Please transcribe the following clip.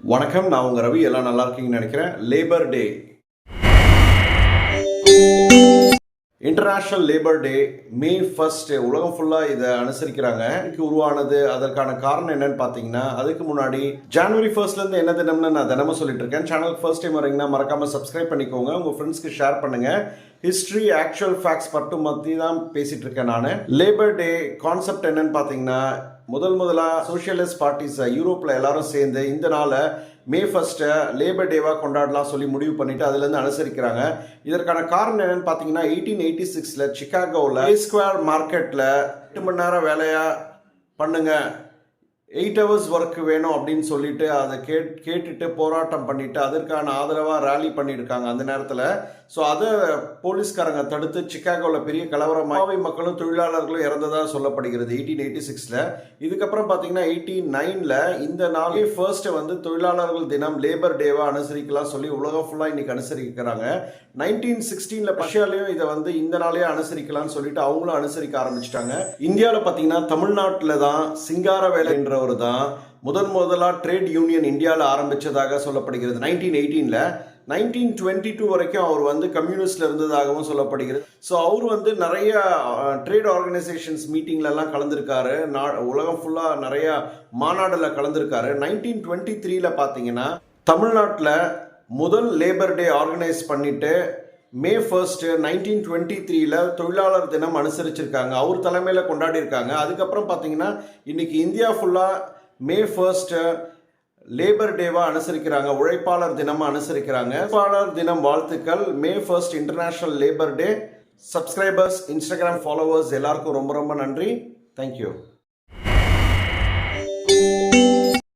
வணக்கம் நான் உங்க ரவி. எல்லாம் நல்லா இருக்கீங்கன்னு நினைக்கிறேன். Labour day international labour day May first உலகம் ஃபுல்லாக இதை அனுசரிக்கிறாங்க. இதுக்கு உருவானது அதற்கான காரணம் என்னன்னு பார்த்தீங்கன்னா அதுக்கு முன்னாடி ஜனவரி ஃபர்ஸ்ட்லேருந்து என்ன தினம்னு நான் தினமும் சொல்லிட்டு இருக்கேன். சேனல் ஃபர்ஸ்ட் டைம் வரீங்கன்னா மறக்காம சப்ஸ்கிரைப் பண்ணிக்கோங்க. உங்கள் ஃப்ரெண்ட்ஸ்க்கு ஷேர் பண்ணுங்க. ஹிஸ்ட்ரி ஆக்சுவல் ஃபேக்ட்ஸ் மட்டும் மத்தி தான் பேசிட்டு இருக்கேன் நான். லேபர் டே கான்செப்ட் என்னன்னு பார்த்தீங்கன்னா முதல் முதலாக சோஷியலிஸ்ட் பார்ட்டிஸை யூரோப்பில் எல்லாரும் சேர்ந்து இந்த நாளை மே ஃபஸ்ட்டை லேபர் டேவாக கொண்டாடலாம் சொல்லி முடிவு பண்ணிவிட்டு அதுலேருந்து அனுசரிக்கிறாங்க. இதற்கான காரணம் என்னென்னு பார்த்தீங்கன்னா எயிட்டீன் எயிட்டி சிக்ஸில் சிக்காகோவில் ஸ்கொயர் மார்க்கெட்டில் எட்டு மணி நேரம் வேலையாக பண்ணுங்கள் எயிட் ஹவர்ஸ் ஒர்க் வேணும் அப்படின்னு சொல்லிட்டு அதை கேட் கேட்டுட்டு போராட்டம் பண்ணிட்டு அதற்கான ஆதரவாக ரேலி பண்ணியிருக்காங்க அந்த நேரத்தில். ஸோ அதை போலீஸ்காரங்க தடுத்து சிக்காகோவில் பெரிய கலவரம் மாவை மக்களும் தொழிலாளர்களும் இறந்ததாக சொல்லப்படுகிறது எயிட்டீன் எயிட்டி சிக்ஸில் இதுக்கப்புறம் பார்த்தீங்கன்னா எயிட்டீன் நைனில் இந்த நாளே ஃபர்ஸ்ட்டு வந்து தொழிலாளர்கள் தினம் லேபர் டேவாக அனுசரிக்கலாம் சொல்லி உலகம் ஃபுல்லாக இன்னைக்கு அனுசரிக்கிறாங்க. நைன்டீன் சிக்ஸ்டீனில் ரஷ்யாலையும் இதை வந்து இந்த நாளே அனுசரிக்கலாம்னு சொல்லிட்டு அவங்களும் அனுசரிக்க ஆரம்பிச்சிட்டாங்க. இந்தியாவில் பார்த்தீங்கன்னா தமிழ்நாட்டில் தான் சிங்காரவேலை என்றவர் தான் முதன் முதலாக ட்ரேட் யூனியன் இந்தியாவில் ஆரம்பித்ததாக சொல்லப்படுகிறது. நைன்டீன் எயிட்டீனில் நைன்டீன் டுவெண்ட்டி டூ வரைக்கும் அவர் வந்து கம்யூனிஸ்ட்ல இருந்ததாகவும் சொல்லப்படுகிறது. ஸோ அவர் வந்து நிறைய ட்ரேட் ஆர்கனைசேஷன்ஸ் மீட்டிங்லலாம் கலந்துருக்காரு. நா உலகம் ஃபுல்லாக நிறைய மாநாடில் கலந்துருக்காரு. நைன்டீன் டுவெண்ட்டி த்ரீல பார்த்தீங்கன்னா தமிழ்நாட்டில் முதல் லேபர் டே ஆர்கனைஸ் பண்ணிட்டு மே ஃபர்ஸ்ட் நைன்டீன் டுவெண்ட்டி த்ரீல தொழிலாளர் தினம் அனுசரிச்சிருக்காங்க. அவர் தலைமையில் கொண்டாடி இருக்காங்க அதுக்கப்புறம் பார்த்தீங்கன்னா இன்னைக்கு இந்தியா ஃபுல்லாக மே ஃபர்ஸ்ட்டு லேபர் டேவா அனுசரிக்கிறாங்க. உழைப்பாளர் தினமாக அனுசரிக்கிறாங்க. உழைப்பாளர் தினம் வாழ்த்துக்கள். May first international labour day subscribers Instagram followers எல்லாருக்கும் ரொம்ப ரொம்ப நன்றி. தேங்க்யூ